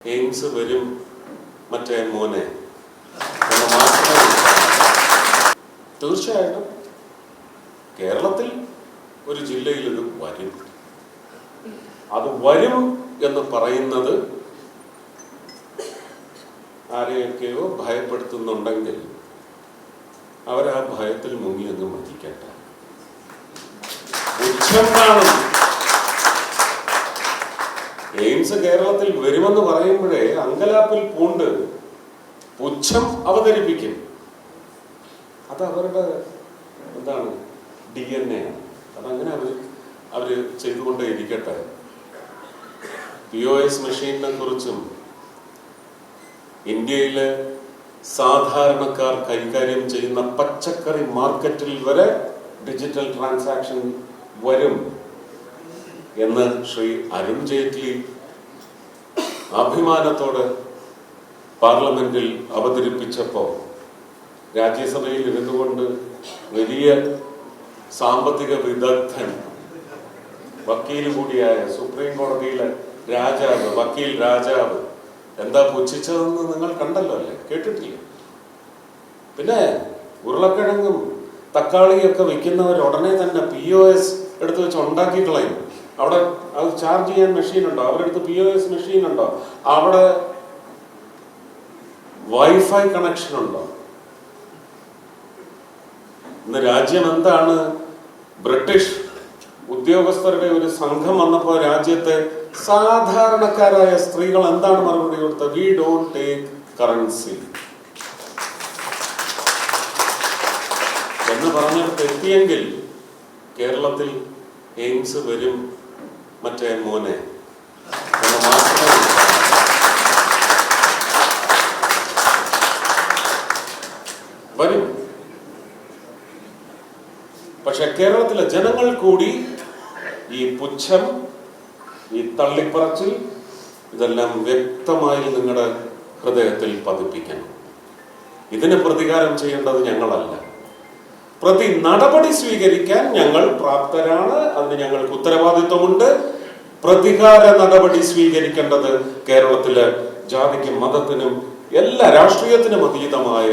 AIIMS വരും മറ്റേ മോനെ. എന്ന് തീർച്ചയായിട്ടും. കേരളത്തിൽ ഒരു ജില്ലയിൽ ഒരു വരും. അത് വരും എന്ന് പറയുന്നത് ആരെയൊക്കെയോ ഭയപ്പെടുത്തുന്നുണ്ടെങ്കിൽ അവരാ ഭയത്തിൽ മുങ്ങി അങ്ങ് മതിക്കട്ടെ ഉച്ചാണ് എയിംസ് കേരളത്തിൽ വരുമെന്ന് പറയുമ്പോഴേ പോണ്ട് പുച്ഛം അവതരിപ്പിക്കും. അത് അവരുടെ എന്താണ്? ഡി എൻ എ അങ്ങനെ അവർ അവർ ചെയ്തുകൊണ്ടേ ഇരിക്കട്ടെ. പി ഒ എസ് മെഷീനെ കുറിച്ചും ഇന്ത്യയിലെ സാധാരണക്കാർ കൈകാര്യം ചെയ്യുന്ന പച്ചക്കറി മാർക്കറ്റിൽ വരെ ഡിജിറ്റൽ ട്രാൻസാക്ഷൻ വരും എന്ന് ശ്രീ അരുൺ ജെയ്റ്റ്ലി അഭിമാനത്തോട് പാർലമെന്റിൽ അവതരിപ്പിച്ചപ്പോൾ രാജ്യസഭയിൽ ഇരുന്നുകൊണ്ട് വലിയ സാമ്പത്തിക വിദഗ്ധൻ വക്കീൽ കൂടിയായ സുപ്രീം കോടതിയിലെ രാജാവ് വക്കീൽ രാജാവ് എന്താ പുച്ഛിച്ചതെന്ന് നിങ്ങൾ കണ്ടല്ലോ അല്ലേ? കേട്ടിട്ടില്ല? പിന്നെ ഉരുളക്കിഴങ്ങും തക്കാളിയൊക്കെ വെക്കുന്നവർ ഉടനെ തന്നെ പി ഒ എസ് എടുത്ത് വെച്ച് ഉണ്ടാക്കി കളയും. അവിടെ അത് ചാർജ് ചെയ്യാൻ മെഷീൻ ഉണ്ടോ? അവരെടുത്ത് പി ഒ എസ് മെഷീൻ ഉണ്ടോ? അവിടെ വൈഫൈ കണക്ഷൻ ഉണ്ടോ? ഇന്ന് രാജ്യം എന്താണ്? ബ്രിട്ടീഷ് ഉദ്യോഗസ്ഥരുടെ ഒരു സംഘം വന്നപ്പോൾ രാജ്യത്തെ സാധാരണക്കാരായ സ്ത്രീകൾ എന്താണ് മറുപടി കൊടുത്തത്? വി ഡോണ്ട് ടേക്ക് കറൻസി എന്ന് പറഞ്ഞിടത്ത് എത്തിയെങ്കിൽ കേരളത്തിൽ എയിംസ് വരും മറ്റേ മോനെ. വരും. പക്ഷെ കേരളത്തിലെ ജനങ്ങൾ കൂടി ഈ പുച്ഛം ഈ തള്ളിപ്പറച്ചിൽ ഇതെല്ലാം വ്യക്തമായി നിങ്ങളുടെ ഹൃദയത്തിൽ പതിപ്പിക്കണം. ഇതിന് പ്രതികാരം ചെയ്യേണ്ടത് ഞങ്ങളല്ല. പ്രതി നടപടി സ്വീകരിക്കാൻ ഞങ്ങൾ പ്രാപ്തരാണ്. അതിന് ഞങ്ങൾക്ക് ഉത്തരവാദിത്വമുണ്ട്. പ്രതികാര നടപടി സ്വീകരിക്കേണ്ടത് കേരളത്തിലെ ജാതിക്കും മതത്തിനും എല്ലാ രാഷ്ട്രീയത്തിനും അതീതമായ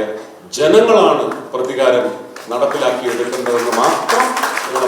ജനങ്ങളാണ് പ്രതികാരം നടപ്പിലാക്കിയെടുക്കേണ്ടതെന്ന് മാത്രം നിങ്ങളെ